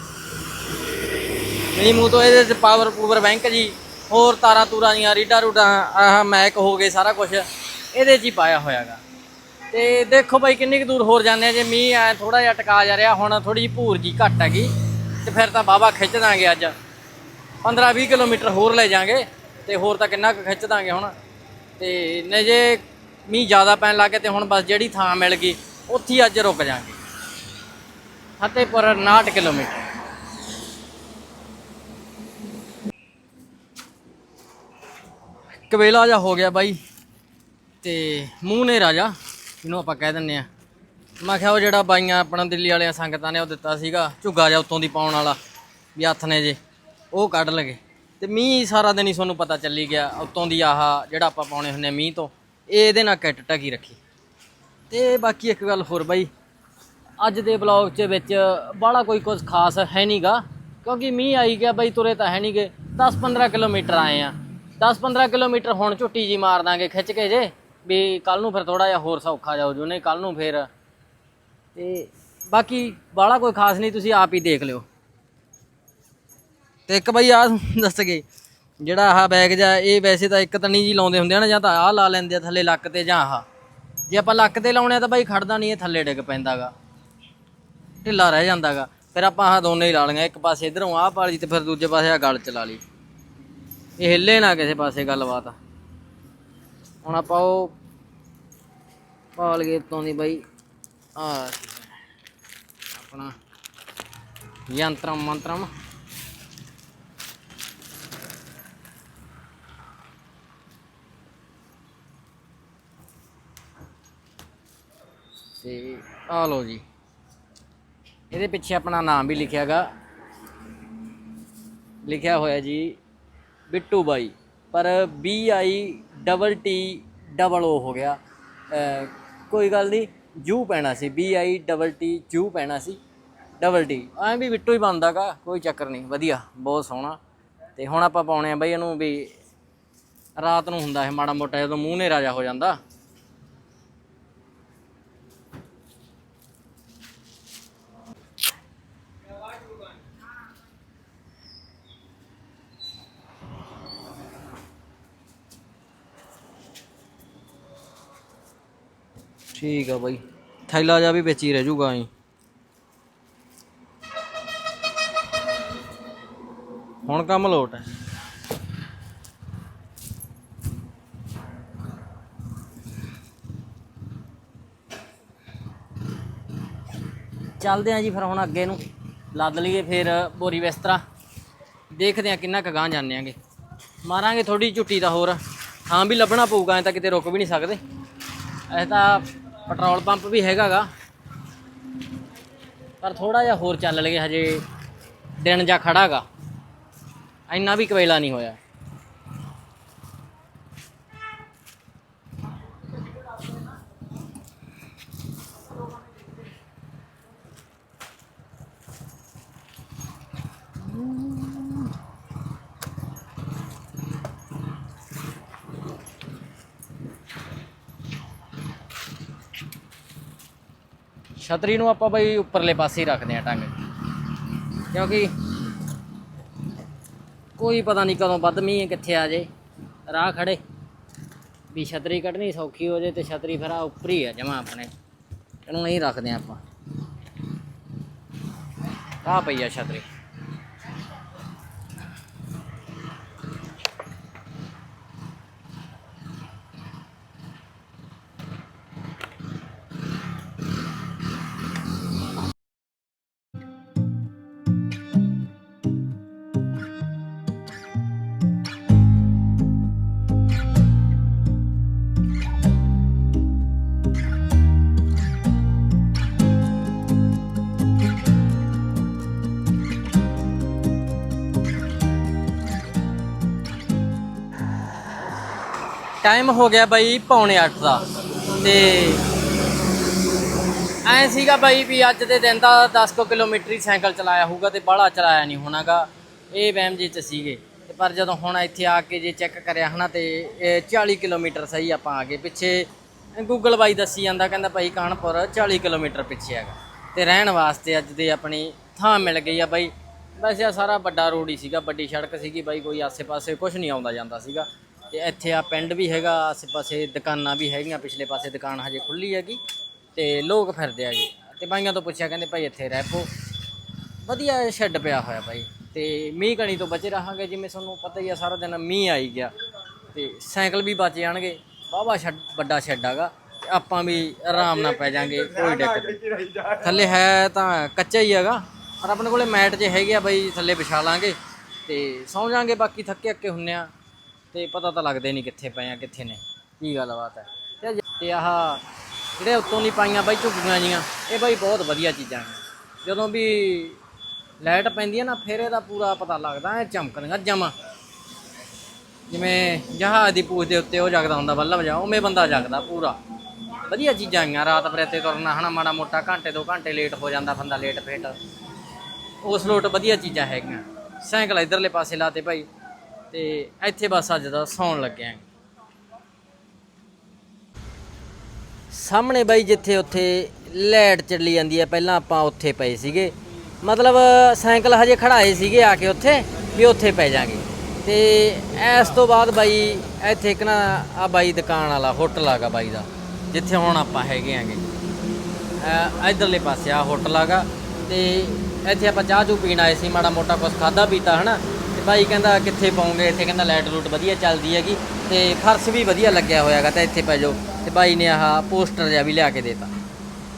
ਮੀ ਮੂੰਹ ਤੋਂ ਇਹਦੇ ਚ ਪਾਵਰ ਪੂਵਰ ਬੈਂਕ ਜੀ, ਹੋਰ ਤਾਰਾਂ ਤੂਰਾਂ ਦੀਆਂ, ਰੀਡਾਂ ਰੂਡਾਂ, ਆਹ ਮੈਕ ਹੋ ਗਏ, ਸਾਰਾ ਕੁਝ ਇਹਦੇ 'ਚ ਹੀ ਪਾਇਆ ਹੋਇਆਗਾ ਤੇ ਦੇਖੋ ਬਾਈ, ਕਿੰਨੀ ਕੁ ਦੂਰ ਹੋਰ ਜਾਂਦੇ ਆ, ਜੇ ਮੀਂਹ ਆ ਥੋੜਾ ਜਿਹਾ ਟਕਾ ਜਾ ਰਿਹਾ, ਹੁਣ ਥੋੜੀ ਜਿਹੀ ਭੂਰ ਜੀ ਘੱਟ ਹੈਗੀ। ਤੇ ਫਿਰ ਤਾਂ ਬਾਬਾ ਖਿੱਚ ਦਾਂਗੇ ਅੱਜ। 15 20 ਕਿਲੋਮੀਟਰ ਹੋਰ ਲੈ ਜਾਾਂਗੇ, ਤੇ ਹੋਰ ਤਾਂ ਕਿੰਨਾ ਕੁ ਖਿੱਚ ਦਾਂਗੇ ਹੁਣ। ਤੇ ਨੇ ਜੇ ਮੀਂਹ ਜ਼ਿਆਦਾ ਪੈਣ ਲੱਗੇ ਤੇ ਹੁਣ ਬਸ ਜਿਹੜੀ ਥਾਂ ਮਿਲ ਗਈ ਉੱਥੇ ਅੱਜ ਰੁਕ ਜਾਾਂਗੇ। ਫਤਿਹਪੁਰ 59 ਕਿਲੋਮੀਟਰ। ਕਵੇਲਾ ਜਾ ਹੋ ਗਿਆ ਬਾਈ, ਤੇ ਮੂੰਹ ਨੇ ਰਾਜਾ ਇਹਨੂੰ ਆਪਾਂ ਕਹਿ ਦਿੰਨੇ ਆ। ਮੈਂ ਕਿਹਾ ਉਹ ਜਿਹੜਾ ਬਾਈਆਂ ਆਪਣਾ ਦਿੱਲੀ ਵਾਲਿਆਂ ਸੰਗਤਾਂ ਨੇ ਉਹ ਦਿੱਤਾ ਸੀਗਾ, ਝੁੱਗਾ ਜਾ ਉੱਤੋਂ ਦੀ ਪਾਉਣ ਵਾਲਾ, ਵੀ ਹੱਥ ਨੇ ਜੇ, ਉਹ ਕੱਢ ਲਗੇ। ਤੇ ਮੀਂਹ ਸਾਰਾ ਦਿਨ ਹੀ ਤੁਹਾਨੂੰ ਪਤਾ ਚੱਲੀ ਗਿਆ, ਉੱਤੋਂ ਦੀ ਆਹ ਜਿਹੜਾ ਆਪਾਂ ਪਾਉਣੇ ਹੁੰਨੇ ਆ ਮੀਂਹ ਤੋਂ, ਇਹ ਇਹਦੇ ਨਾਲ ਕਿੱਟ ਟਕੀ ਰੱਖੀ। ਤੇ ਬਾਕੀ ਇੱਕ ਗੱਲ ਹੋਰ ਬਾਈ, ਅੱਜ ਦੇ ਬਲੌਗ 'ਚ ਵਿੱਚ ਬਾਹਲਾ ਕੋਈ ਕੁਝ ਖਾਸ ਹੈ ਨਹੀਂਗਾ ਕਿਉਂਕਿ ਮੀਂਹ ਆਈ ਗਿਆ ਬਾਈ, ਤੁਰੇ ਤਾਂ ਹੈ ਨਹੀਂਗੇ 10-15 ਕਿਲੋਮੀਟਰ ਆਏ ਆ। 10-15 ਕਿਲੋਮੀਟਰ ਹੁਣ ਝੁੱਟੀ ਜੀ ਮਾਰ ਦਾਂਗੇ ਖਿੱਚ ਕੇ ਜੇ, ਵੀ ਕੱਲ ਨੂੰ ਫਿਰ ਥੋੜਾ ਜਿਹਾ ਹੋਰ ਸੌਖਾ ਜਾਓ ਜੋ ਨਹੀਂ ਕੱਲ ਨੂੰ ਫਿਰ। ਤੇ ਬਾਕੀ ਬਾਹਲਾ ਕੋਈ ਖਾਸ ਨਹੀਂ ਤੁਸੀਂ ਆਪ ਹੀ ਦੇਖ ਲਿਓ। ਤੇ ਇੱਕ ਬਾਈ ਆ ਦੱਸ ਗਏ ਜਿਹੜਾ ਆਹ ਬੈਗ ਜਾਂ ਇਹ ਵੈਸੇ ਤਾਂ ਇੱਕ ਤਾਂ ਨਹੀਂ ਜੀ ਲਾਉਂਦੇ ਹੁੰਦੇ ਆ ਨਾ, ਜਾਂ ਤਾਂ ਆਹ ਲਾ ਲੈਂਦੇ ਆ ਥੱਲੇ ਲੱਕ ਤੇ ਜਾਂ ਆਹ। ਜੇ ਆਪਾਂ ਲੱਕ ਤੇ ਲਾਉਣੇ ਆ ਤਾਂ ਬਾਈ ਖੜਦਾ ਨਹੀਂ ਇਹ ਥੱਲੇ ਡਿੱਗ ਪੈਂਦਾਗਾ। ਢਿੱਲਾ ਰਹਿ ਜਾਂਦਾਗਾ। ਫਿਰ ਆਪਾਂ ਆਹ ਦੋਨੇ ਹੀ ਲਾ ਲਈਆਂ, ਇੱਕ ਪਾਸੇ ਇਧਰੋਂ ਆਹ ਪਾ ਲਈ ਤੇ ਫਿਰ ਦੂਜੇ ਪਾਸੇ ਆ ਗਲ ਚ ਲਾ ਲਈ। ਇਹ ਹਿੱਲੇ ਨਾ ਕਿਸੇ ਪਾਸੇ ਗੱਲਬਾਤ। ਹੁਣ ਆਪਾਂ ਉਹ ਪਾਲ ਲਈਏ ਤੋਂ ਦੀ ਬਾਈ। ਆ ਆਪਣਾ ਯੰਤਰਮ ਮੰਤਰਮ ਤੇ ਆ ਲਓ ਜੀ। ਇਹਦੇ ਪਿੱਛੇ ਆਪਣਾ ਨਾਮ ਵੀ ਲਿਖਿਆਗਾ। ਲਿਖਿਆ ਹੋਇਆ ਜੀ, ਬਿੱਟੂ ਬਾਈ। ਪਰ B I double T double O ਹੋ ਗਿਆ। ਕੋਈ ਗੱਲ ਨਹੀਂ, ਜੂ ਪੈਣਾ ਸੀ। B I double T U ਪੈਣਾ ਸੀ। ਡਬਲ ਟੀ ਐਂ ਵੀ ਬਿੱਟੂ ਹੀ ਬਣਦਾਗਾ, ਕੋਈ ਚੱਕਰ ਨਹੀਂ। ਵਧੀਆ, ਬਹੁਤ ਸੋਹਣਾ। ਤੇ ਹੁਣ ਆਪਾਂ ਪਾਉਣੇ ਆ ਬਈ ਇਹਨੂੰ ਵੀ, ਰਾਤ ਨੂੰ ਹੁੰਦਾ ਇਹ ਮਾੜਾ ਮੋਟਾ, ਜਦੋਂ ਮੂੰਹ ਨੇ ਰਾਜਾ ਹੋ ਜਾਂਦਾ। ਠੀਕ ਆ ਬਾਈ। ਥੈਲਾ ਜਾ ਵੀ ਵਿੱਚ ਹੀ ਰਹਿ ਜੂਗਾ ਐਂ। ਹੁਣ ਕੰਮ ਲੋਟ ਹੈ ਚੱਲਦੇ ਆ ਜੀ ਫਿਰ ਹੁਣ ਅੱਗੇ ਨੂੰ। ਲੱਦ ਲਈਏ ਫਿਰ ਬੋਰੀ ਬਿਸਤਰਾ। ਦੇਖਦੇ ਆ ਕਿੰਨਾ ਕੁ ਗਾਂ ਜਾਂਦੇ ਆਂਗੇ। ਮਾਰਾਂਗੇ ਥੋੜੀ ਝੁੱਟੀ ਦਾ ਹੋਰ। ਥਾਂ ਵੀ ਲੱਭਣਾ ਪਊਗਾ, ਐ ਤਾਂ ਕਿਤੇ ਰੁਕ ਵੀ ਨਹੀਂ ਸਕਦੇ। ਐ ਤਾਂ ਪੈਟਰੋਲ ਪੰਪ ਵੀ ਹੈਗਾਗਾ। ਪਰ ਥੋੜਾ ਜਿਹਾ ਹੋਰ ਚੱਲ ਲਗੇ ਹਜੇ, ਦਿਨ ਜਾ ਖੜਾਗਾ। ਇੰਨਾ ਵੀ ਕਵੇਲਾ ਨਹੀਂ ਹੋਇਆ। ਛਤਰੀ ਨੂੰ ਆਪਾਂ ਬਈ ਉੱਪਰਲੇ ਪਾਸੇ ਹੀ ਰੱਖਦੇ ਆ ਟੰਗ। ਕਿਉਂਕਿ ਕੋਈ ਪਤਾ ਨਹੀਂ ਕਦੋਂ ਵੱਧ ਮੀਂਹ ਕਿੱਥੇ ਆ ਜੇ। ਰਾਹ ਖੜੇ ਵੀ ਛਤਰੀ ਕੱਢਣੀ ਸੌਖੀ ਹੋ ਜੇ ਤੇ ਛਤਰੀ ਫਿਰ ਆ ਉੱਪਰ ਹੀ ਆ ਜਮਾ ਆਪਣੇ। ਇਹਨੂੰ ਨਹੀਂ ਰੱਖਦੇ ਆਪਾਂ। ਆ ਪਈ ਆ ਛਤਰੀ। ਟਾਈਮ ਹੋ ਗਿਆ ਬਾਈ ਪੌਣੇ 8 ਦਾ। ਤੇ ਐ ਸੀਗਾ ਬਾਈ ਵੀ ਅੱਜ ਦੇ ਦਿਨ ਦਾ 10 ਕੁ ਕਿਲੋਮੀਟਰ ਹੀ ਸਾਈਕਲ ਚਲਾਇਆ ਹੋਊਗਾ ਤੇ ਬਾਹਲਾ ਚਲਾਇਆ ਨਹੀਂ ਹੋਣਾਗਾ। ਇਹ ਵਹਿਮ ਜੇ ਚ ਸੀਗੇ। ਤੇ ਪਰ ਜਦੋਂ ਹੁਣ ਇੱਥੇ ਆ ਕੇ ਜੇ ਚੈੱਕ ਕਰਿਆ ਹਨਾ ਤੇ ਇਹ 40 ਕਿਲੋਮੀਟਰ ਸਹੀ ਆਪਾਂ ਆ ਗਏ। ਪਿੱਛੇ ਗੂਗਲ ਬਾਈ ਦੱਸੀ ਜਾਂਦਾ, ਕਹਿੰਦਾ ਭਾਈ ਕਾਨਪੁਰ 40 ਕਿਲੋਮੀਟਰ ਪਿੱਛੇ ਹੈਗਾ। ਤੇ ਰਹਿਣ ਵਾਸਤੇ ਅੱਜ ਦੇ ਆਪਣੀ ਥਾਂ ਮਿਲ ਗਈ ਆ ਬਾਈ। ਵੈਸੇ ਆ ਸਾਰਾ ਵੱਡਾ ਰੋਡ ਹੀ ਸੀਗਾ, ਵੱਡੀ ਸੜਕ ਸੀਗੀ ਬਾਈ, ਕੋਈ ਆਸੇ-ਪਾਸੇ ਕੁਝ ਨਹੀਂ ਆਉਂਦਾ ਜਾਂਦਾ ਸੀਗਾ। ਤੇ ਇੱਥੇ ਆ ਪਿੰਡ ਵੀ ਹੈਗਾ ਆਸ ਪਾਸੇ ਦੁਕਾਨਾਂ ਵੀ ਹੈਗੀਆਂ, ਪਿਛਲੇ ਪਾਸੇ ਦੁਕਾਨ ਹਜੇ ਖੁੱਲੀ ਹੈਗੀ ਤੇ ਲੋਕ ਫਿਰਦੇ ਹੈਗੇ ਤੇ ਬਾਈਆਂ ਤੋਂ ਪੁੱਛਿਆ, ਕਹਿੰਦੇ ਭਾਈ ਇੱਥੇ ਰਹਿ ਪੋ ਵਧੀਆ ਸ਼ੈੱਡ ਪਿਆ ਹੋਇਆ ਭਾਈ। ਤੇ ਮੀਂਹ ਕਣੀ ਤੋਂ ਬਚੇ ਰਹਾਂਗੇ, ਜਿਵੇਂ ਤੁਹਾਨੂੰ ਪਤਾ ਹੀ ਆ, ਸਾਰਾ ਦਿਨ ਮੀਂਹ ਆਈ ਗਿਆ। ਤੇ ਸਾਈਕਲ ਵੀ ਬਚ ਜਾਣਗੇ। ਵਾਹਵਾ ਸ਼ੈੱਡ, ਵੱਡਾ ਸ਼ੈੱਡ ਹੈਗਾ। ਤੇ ਆਪਾਂ ਵੀ ਆਰਾਮ ਨਾਲ ਪੈ ਜਾਾਂਗੇ, ਕੋਈ ਦਿੱਕਤ ਨਹੀਂ। ਥੱਲੇ ਹੈ ਤਾਂ ਕੱਚਾ ਹੀ ਹੈਗਾ। ਪਰ ਆਪਣੇ ਕੋਲੇ ਮੈਟ ਜੇ ਹੈਗੇ ਆ ਬਾਈ ਥੱਲੇ ਵਿਛਾ ਲਾਂਗੇ। ਤੇ ਸੌਂ ਜਾਾਂਗੇ, ਬਾਕੀ ਥੱਕੇ ਅੱਕੇ ਹੁੰਨੇ ਆ। ਤੇ ਪਤਾ ਤਾਂ ਲੱਗਦੇ ਨਹੀਂ ਕਿੱਥੇ ਪਏ ਆ, ਕਿੱਥੇ ਨੇ ਕੀ ਗੱਲਬਾਤ ਹੈ? ਤੇ ਤੇ ਆਹ ਜਿਹੜੇ ਉੱਤੋਂ ਨਹੀਂ ਪਾਈਆਂ ਬਾਈ ਝੁੱਗੀਆਂ ਜੀਆਂ, ਇਹ ਬਾਈ ਬਹੁਤ ਵਧੀਆ ਚੀਜ਼ਾਂ ਨੇ। ਜਦੋਂ ਵੀ ਲਾਈਟ ਪੈਂਦੀ ਹੈ ਨਾ, ਫਿਰ ਇਹਦਾ ਪੂਰਾ ਪਤਾ ਲੱਗਦਾ ਐ ਚਮਕਦੀਆਂ ਜਮਾ। ਜਿਵੇਂ ਜਹਾਜ਼ ਦੀ ਪੂਛ ਦੇ ਉੱਤੇ ਉਹ ਜਗਦਾ ਹੁੰਦਾ, ਬੱਲਬ ਜਾ ਉਵੇਂ ਬੰਦਾ ਜਗਦਾ ਪੂਰਾ। ਵਧੀਆ ਚੀਜ਼ਾਂ ਆਈਆਂ, ਰਾਤ ਬਰੇਤੇ ਤੁਰਨਾ, ਹਨਾ, ਮਾੜਾ ਮੋਟਾ, ਘੰਟੇ ਦੋ ਘੰਟੇ ਲੇਟ ਹੋ ਜਾਂਦਾ ਬੰਦਾ ਲੇਟ ਫੇਟ। ਉਸ ਲੋਟ ਵਧੀਆ ਚੀਜ਼ਾਂ ਹੈਗੀਆਂ। ਸਾਈਕਲ ਇਧਰਲੇ ਪਾਸੇ ਲਾਤੇ ਭਾਈ ਤੇ ਇੱਥੇ ਬਸ ਅੱਜ ਦਾ ਸੌਣ ਲੱਗਿਆ। ਸਾਹਮਣੇ ਬਾਈ ਜਿੱਥੇ ਉੱਥੇ ਲੈਟ ਚੱਲੀ ਜਾਂਦੀ ਹੈ ਪਹਿਲਾਂ ਆਪਾਂ ਉੱਥੇ ਪਏ ਸੀਗੇ। ਮਤਲਬ ਸਾਈਕਲ ਹਜੇ ਖੜਾਏ ਸੀਗੇ ਆ ਕੇ ਉੱਥੇ ਵੀ ਉੱਥੇ ਪੈ ਜਾਾਂਗੇ। ਤੇ ਇਸ ਤੋਂ ਬਾਅਦ ਬਾਈ ਇੱਥੇ ਇੱਕ ਨਾ ਆ ਬਾਈ ਦੁਕਾਨ ਵਾਲਾ, ਹੋਟਲ ਆਗਾ ਬਾਈ ਦਾ, ਜਿੱਥੇ ਹੁਣ ਆਪਾਂ ਹੈਗੇ ਆਂਗੇ। ਅਹ ਇਧਰਲੇ ਪਾਸੇ ਆ ਹੋਟਲ ਆਗਾ ਤੇ ਇੱਥੇ ਆਪਾਂ ਚਾਹ ਚੂ ਪੀਣ ਆਏ ਸੀ, ਮਾੜਾ ਮੋਟਾ ਕੁਝ ਖਾਦਾ ਪੀਤਾ, ਹਨਾ? ਤੇ ਬਾਈ ਕਹਿੰਦਾ ਕਿੱਥੇ ਪਾਉਂਗੇ, ਇੱਥੇ ਕਹਿੰਦਾ ਲਾਈਟ ਲੂਟ ਵਧੀਆ ਚੱਲਦੀ ਹੈਗੀ ਤੇ ਫਰਸ਼ ਵੀ ਵਧੀਆ ਲੱਗਿਆ ਹੋਇਆਗਾ ਤਾਂ ਇੱਥੇ ਪੈ ਜਾਓ। ਤੇ ਬਾਈ ਨੇ ਆਹ ਪੋਸਟਰ ਜਿਹਾ ਵੀ ਲਿਆ ਕੇ ਦੇਤਾ।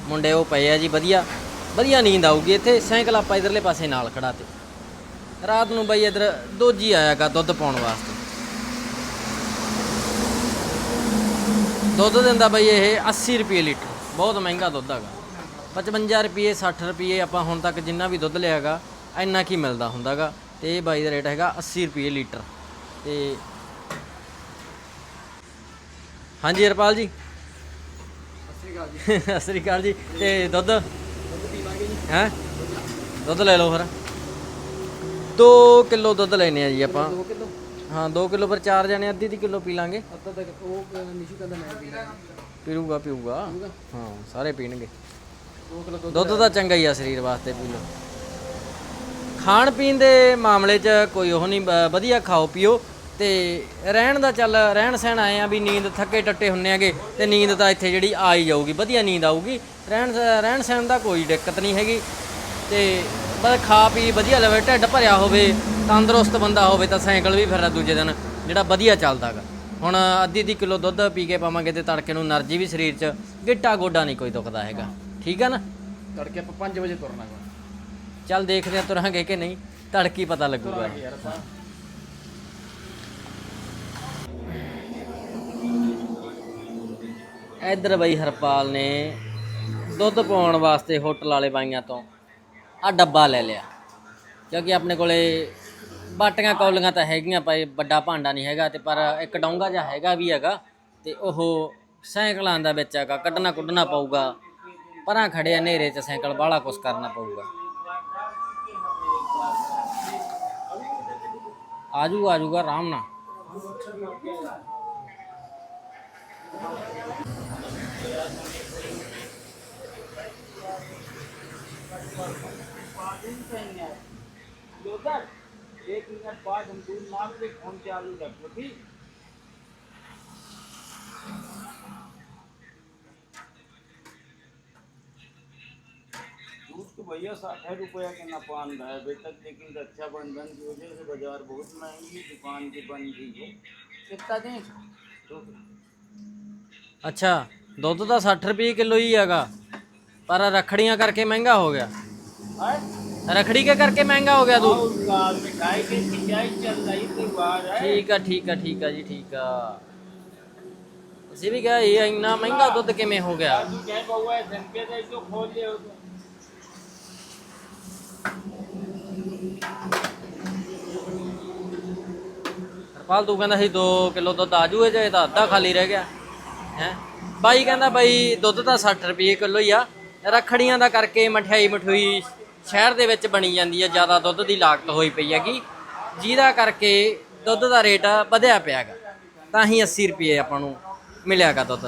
ਮੁੰਡੇ ਉਹ ਪਏ ਆ ਜੀ ਵਧੀਆ ਵਧੀਆ ਨੀਂਦ ਆਊਗੀ ਇੱਥੇ, ਸਾਈਕਲ ਆਪਾਂ ਇਧਰਲੇ ਪਾਸੇ ਨਾਲ ਖੜਾ ਤੇ ਰਾਤ ਨੂੰ ਬਾਈ ਇਧਰ ਦੋਜੀ ਆਇਆਗਾ ਦੁੱਧ ਪਾਉਣ ਵਾਸਤੇ। ਦੁੱਧ ਦਿੰਦਾ ਬਾਈ ਇਹ 80 ਰੁਪਏ ਲੀਟਰ, ਬਹੁਤ ਮਹਿੰਗਾ ਦੁੱਧ ਹੈਗਾ। 55 ਰੁਪਏ 60 ਰੁਪਏ ਆਪਾਂ ਹੁਣ ਤੱਕ ਜਿੰਨਾ ਵੀ ਦੁੱਧ ਲਿਆਗਾ ਇੰਨਾ ਕੀ ਮਿਲਦਾ ਹੁੰਦਾਗਾ ਤੇ ਇਹ ਬਾਈ ਦਾ ਰੇਟ ਹੈਗਾ 80 ਰੁਪਏ ਲੀਟਰ। ਤੇ ਹਾਂਜੀ ਹਰਪਾਲ ਜੀ। ਸਤਿ ਸ੍ਰੀ ਅਕਾਲ ਜੀ। ਤੇ ਦੁੱਧ? ਹੈ? ਦੁੱਧ ਲੈ ਲਓ ਫਿਰ। 2 ਕਿਲੋ ਦੁੱਧ ਲੈਨੇ ਆ ਜੀ ਆਪਾਂ। 2 ਕਿਲੋ? ਹਾਂ 2 ਕਿਲੋ ਪਰ ਚਾਰ ਜਣੇ ਅੱਧੀ ਦੀ ਕਿਲੋ ਪੀ ਲਾਂਗੇ। ਅੱਧਾ ਤੱਕ ਉਹ ਨਿਸ਼ੂ ਕਹਿੰਦਾ ਮੈਂ ਪੀਊਗਾ ਪੀਊਗਾ। ਹਾਂ ਸਾਰੇ ਪੀਣਗੇ। 2 ਕਿਲੋ ਦੁੱਧ ਤਾਂ ਚੰਗਾ ਹੀ ਆ ਸਰੀਰ ਵਾਸਤੇ ਪੀ ਲਓ। ਖਾਣ ਪੀਣ ਦੇ ਮਾਮਲੇ 'ਚ ਕੋਈ ਉਹ ਨਹੀਂ ਵਧੀਆ ਖਾਓ ਪੀਓ। ਤੇ ਰਹਿਣ ਦਾ ਚੱਲ, ਰਹਿਣ ਸਹਿਣ ਆਏ ਆ ਵੀ ਨੀਂਦ ਥੱਕੇ ਟੱਟੇ ਹੁੰਨੇ ਆਗੇ, ਤੇ ਨੀਂਦ ਤਾਂ ਇੱਥੇ ਜਿਹੜੀ ਆ ਹੀ ਜਾਊਗੀ, ਵਧੀਆ ਨੀਂਦ ਆਊਗੀ। ਰਹਿਣ ਰਹਿਣ ਸਹਿਣ ਦਾ ਕੋਈ ਦਿੱਕਤ ਨਹੀਂ ਹੈਗੀ। ਤੇ ਬਸ ਖਾ ਪੀ, ਵਧੀਆ ਲਵੇ, ਢਿੱਡ ਭਰਿਆ ਹੋਵੇ, ਤੰਦਰੁਸਤ ਬੰਦਾ ਹੋਵੇ ਤਾਂ ਸਾਈਕਲ ਵੀ ਫਿਰਦਾ ਦੂਜੇ ਦਿਨ, ਜਿਹੜਾ ਵਧੀਆ ਚੱਲਦਾ ਚੱਲਦਾਗਾ ਹੁਣ ਅੱਧੀ ਅੱਧੀ ਕਿਲੋ ਦੁੱਧ ਪੀ ਕੇ ਪਾਵਾਂਗੇ ਤੇ ਤੜਕੇ ਨੂੰ એનર્ਜੀ ਵੀ ਸਰੀਰ 'ਚ, ਗਿੱਟਾ ਗੋਡਾ ਨਹੀਂ ਕੋਈ ਦੁਖਦਾ ਹੈਗਾ। ਠੀਕ ਹੈ ਨਾ?
ਤੜਕੇ ਆਪਾਂ 5 ਵਜੇ ਤੁਰਨਾ ਹੈ
ਚੱਲ ਦੇਖਦੇ ਆ ਤੁਰਾਂਗੇ ਕਿ ਨਹੀਂ, ਤੜਕੀ ਪਤਾ ਲੱਗੂਗਾ।
ਯਾਰ ਆਪਾਂ
ਇੱਧਰ ਬਈ ਹਰਪਾਲ ਨੇ ਦੁੱਧ ਪਾਉਣ ਵਾਸਤੇ ਹੋਟਲ ਵਾਲੇ ਬਾਈਆਂ ਤੋਂ ਆ ਡੱਬਾ ਲੈ ਲਿਆ। ਕਿਉਂਕਿ ਆਪਣੇ ਕੋਲੇ ਬਾਟੀਆਂ ਕੌਲੀਆਂ ਤਾਂ ਹੈਗੀਆਂ, ਪਰ ਵੱਡਾ ਭਾਂਡਾ ਨਹੀਂ ਹੈਗਾ ਤੇ ਪਰ ਇੱਕ ਡੌਂਗਾ ਜਿਹਾ ਹੈਗਾ ਵੀ ਹੈਗਾ ਤੇ ਉਹ ਸਾਈਕਲਾਂ ਦਾ ਵਿੱਚ ਹੈਗਾ ਕੱਢਣਾ ਕੁੱਢਣਾ ਪਊਗਾ। ਪਰਾਂ ਖੜੇ ਹਨੇਰੇ 'ਚ ਸਾਈਕਲ ਬਾਹਲਾ ਕੁਛ ਕਰਨਾ ਪਊਗਾ। आजूगा आजूगा रामना एक
मिनट बाद हम नाम फ़ोन चालू रखो ठीक? भैया साठ रुपया के ना पान रहा है बेतक लेकिन रक्षाबंधन की वजह से बाजार बहुत महंगी दुकान की बंद गई है कितना दें तो
ਅੱਛਾ ਦੁੱਧ ਤਾਂ 60 ਰੁਪਏ ਕਿਲੋ ਹੀ ਹੈਗਾ ਪਰ ਰਖੜੀਆਂ ਕਰਕੇ ਮਹਿੰਗਾ ਹੋ ਗਿਆ ਰਖੜੀ ਕੇ ਕਰਕੇ ਮਹਿੰਗਾ ਹੋ ਗਿਆ ਦੁੱਧ
और मिठाई की सिंचाई चल रही त्योहार है
ਠੀਕ ਆ ਠੀਕ ਆ ਠੀਕ ਆ ਜੀ ਠੀਕ ਆ ਅਸੀਂ ਵੀ ਕਿਹਾ ਇਹ ਇੰਨਾ ਮਹਿੰਗਾ ਦੁੱਧ ਕਿਵੇਂ ਹੋ ਗਿਆ
तू क्या बहुआ है धनके दे तो खोल ले हो तो।
ਹਰਪਾਲ, ਤੂੰ ਕਹਿੰਦਾ ਸੀ 2 ਕਿਲੋ ਦੁੱਧ ਆ ਜੂਏ ਜੇ ਤਾਂ ਅੱਧਾ ਖਾਲੀ ਰਹਿ ਗਿਆ। ਹੈ? ਬਾਈ ਕਹਿੰਦਾ ਬਾਈ, ਦੁੱਧ ਤਾਂ 60 ਰੁਪਏ ਕਿਲੋ ਹੀ ਆ। ਰੱਖੜੀਆਂ ਦਾ ਕਰਕੇ ਮਠਿਆਈ ਮਠੂਈ ਸ਼ਹਿਰ ਦੇ ਵਿੱਚ ਬਣੀ ਜਾਂਦੀ ਹੈ ਜ਼ਿਆਦਾ ਦੁੱਧ ਦੀ ਲਾਗਤ ਹੋਈ ਪਈ ਹੈਗੀ। ਜਿਹਦਾ ਕਰਕੇ ਦੁੱਧ ਦਾ ਰੇਟ ਵਧਿਆ ਪਿਆਗਾ। ਤਾਂ ਹੀ 80 ਰੁਪਏ ਆਪਾਂ ਨੂੰ ਮਿਲਿਆਗਾ ਦੁੱਧ।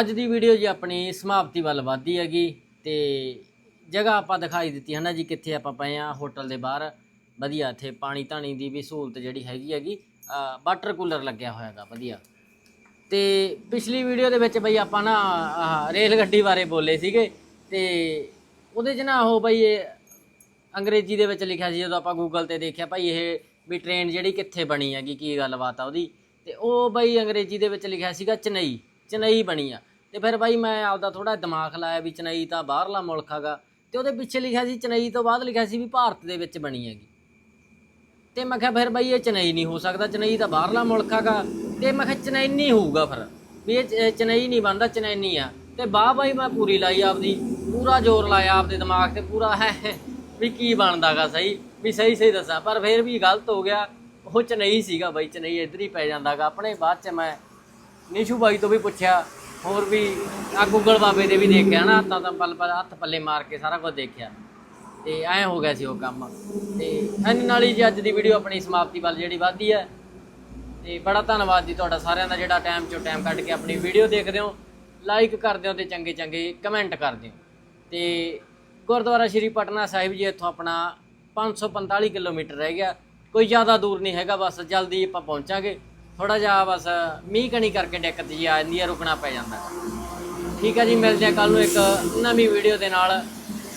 ਅੱਜ ਦੀ ਵੀਡੀਓ ਜੀ ਆਪਣੀ ਸਮਾਪਤੀ ਵੱਲ ਵਧਦੀ ਹੈਗੀ। ਤੇ ਜਗ੍ਹਾ ਆਪਾਂ ਦਿਖਾਈ ਦਿੱਤੀ ਹੈ ਨਾ ਜੀ, ਕਿੱਥੇ ਆਪਾਂ ਪਏ ਆ ਹੋਟਲ ਦੇ ਬਾਹਰ। ਵਧੀਆ, ਇੱਥੇ ਪਾਣੀ ਧਾਣੀ ਦੀ ਵੀ ਸਹੂਲਤ ਜਿਹੜੀ ਹੈਗੀ ਹੈਗੀ ਵਾਟਰ ਕੂਲਰ ਲੱਗਿਆ ਹੋਇਆ ਹੈਗਾ, ਵਧੀਆ। ਤੇ ਪਿਛਲੀ ਵੀਡੀਓ ਦੇ ਵਿੱਚ ਬਈ ਆਪਾਂ ਨਾ ਰੇਲ ਗੱਡੀ ਬਾਰੇ ਬੋਲੇ ਸੀਗੇ। ਤੇ ਉਹਦੇ 'ਚ ਨਾ ਉਹ ਬਈ ਇਹ ਅੰਗਰੇਜ਼ੀ ਦੇ ਵਿੱਚ ਲਿਖਿਆ ਸੀ, ਜਦੋਂ ਆਪਾਂ ਗੂਗਲ ਤੇ ਦੇਖਿਆ ਭਾਈ ਇਹ ਵੀ ਟ੍ਰੇਨ ਜਿਹੜੀ ਕਿੱਥੇ ਬਣੀ ਹੈਗੀ, ਕੀ ਗੱਲਬਾਤ ਆ ਉਹਦੀ। ਤੇ ਉਹ ਬਈ ਅੰਗਰੇਜ਼ੀ ਦੇ ਵਿੱਚ ਲਿਖਿਆ ਸੀਗਾ, ਚਨਈ। ਚੇਨਈ ਬਣੀ ਆ। ਤੇ ਫਿਰ ਬਾਈ ਮੈਂ ਆਪਦਾ ਥੋੜਾ ਦਿਮਾਗ ਲਾਇਆ ਵੀ ਚੇਨਈ ਤਾਂ ਬਾਹਰਲਾ ਮੁਲਕ ਹੈਗਾ ਤੇ ਉਹਦੇ ਪਿੱਛੇ ਲਿਖਿਆ ਸੀ, ਚੇਨਈ ਤੋਂ ਬਾਅਦ ਲਿਖਿਆ ਸੀ ਵੀ ਭਾਰਤ ਦੇ ਵਿੱਚ ਬਣੀ ਹੈਗੀ। ਤੇ ਮੈਂ ਕਿਹਾ ਫਿਰ ਬਾਈ ਇਹ ਚੇਨਈ ਨਹੀਂ ਹੋ ਸਕਦਾ, ਚੇਨਈ ਤਾਂ ਬਾਹਰਲਾ ਮੁਲਕ ਹੈਗਾ ਤੇ ਮੈਂ ਕਿਹਾ ਚਨੈਨੀ ਹੋਊਗਾ ਫਿਰ, ਵੀ ਇਹ ਚ- ਨਹੀਂ ਬਣਦਾ ਚਨੈਨੀ ਆ। ਤੇ ਬਾਹ ਬਾਈ ਮੈਂ ਪੂਰੀ ਲਾਈ ਆਪਦੀ, ਪੂਰਾ ਜ਼ੋਰ ਲਾਇਆ ਆਪਦੇ ਦਿਮਾਗ ਤੇ, ਪੂਰਾ ਹੈ, ਵੀ ਕੀ ਬਣਦਾਗਾ ਸਹੀ, ਵੀ ਸਹੀ ਸਹੀ ਦੱਸਾਂ, ਪਰ ਫਿਰ ਵੀ ਗਲਤ ਹੋ ਗਿਆ। ਉਹ ਚੇਨਈ ਸੀਗਾ ਬਾਈ, ਚੇਨਈ ਇੱਧਰ ਹੀ ਪੈ ਜਾਂਦਾਗਾ, ਆਪਣੇ ਬਾਅਦ ਚ ਮੈਂ ਨਿਸ਼ੂ ਬਾਈ ਤੋਂ ਵੀ ਪੁੱਛਿਆ ਹੋਰ ਵੀ ਆ ਗੂਗਲ ਬਾਬੇ ਦੇ ਵੀ ਦੇਖਿਆ ਨਾ ਤਾਂ ਤਾਂ ਪਲ ਪਲ, ਹੱਥ ਪੱਲੇ ਮਾਰ ਕੇ ਸਾਰਾ ਕੁਝ ਦੇਖਿਆ। ਤੇ ਐ ਹੋ ਗਿਆ ਸੀ ਉਹ ਕੰਮ। ਤੇ ਐਨ ਨਾਲ ਹੀ ਜੀ ਅੱਜ ਦੀ ਵੀਡੀਓ ਆਪਣੀ ਸਮਾਪਤੀ ਵੱਲ ਜਿਹੜੀ ਵਧਦੀ ਹੈ। ਤੇ ਬੜਾ ਧੰਨਵਾਦ ਜੀ ਤੁਹਾਡਾ ਸਾਰਿਆਂ ਦਾ ਜਿਹੜਾ ਟਾਈਮ ਚੋਂ ਟਾਈਮ ਕੱਢ ਕੇ ਆਪਣੀ ਵੀਡੀਓ ਦੇਖਦੇ ਹੋ। ਲਾਈਕ ਕਰਦੇ ਹੋ ਤੇ ਚੰਗੇ ਚੰਗੇ ਕਮੈਂਟ ਕਰਦੇ ਹੋ। ਤੇ ਗੁਰਦੁਆਰਾ ਸ਼੍ਰੀ ਪਟਨਾ ਸਾਹਿਬ ਜੀ ਇੱਥੋਂ ਆਪਣਾ 545 ਕਿਲੋਮੀਟਰ ਰਹਿ ਗਿਆ। ਕੋਈ ਜ਼ਿਆਦਾ ਦੂਰ ਨਹੀਂ ਹੈਗਾ, ਬਸ ਜਲਦੀ ਆਪਾਂ ਪਹੁੰਚਾਂਗੇ। ਥੋੜਾ ਜਿਹਾ ਬਸ ਮੀਂਹ ਕਣੀ ਕਰਕੇ ਦਿੱਕਤ ਜੀ ਆ ਜਾਂਦੀ ਹੈ ਰੁਕਣਾ ਪੈ ਜਾਂਦਾ। ਠੀਕ ਹੈ ਜੀ, ਮਿਲਦੇ ਹਾਂ ਕੱਲ ਨੂੰ ਇੱਕ ਨਵੀਂ ਵੀਡੀਓ ਦੇ ਨਾਲ।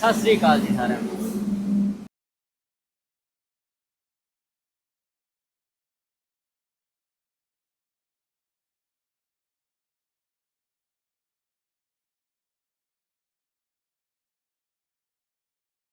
ਸਤਿ ਸ੍ਰੀ ਅਕਾਲ ਜੀ ਸਾਰਿਆਂ ਨੂੰ।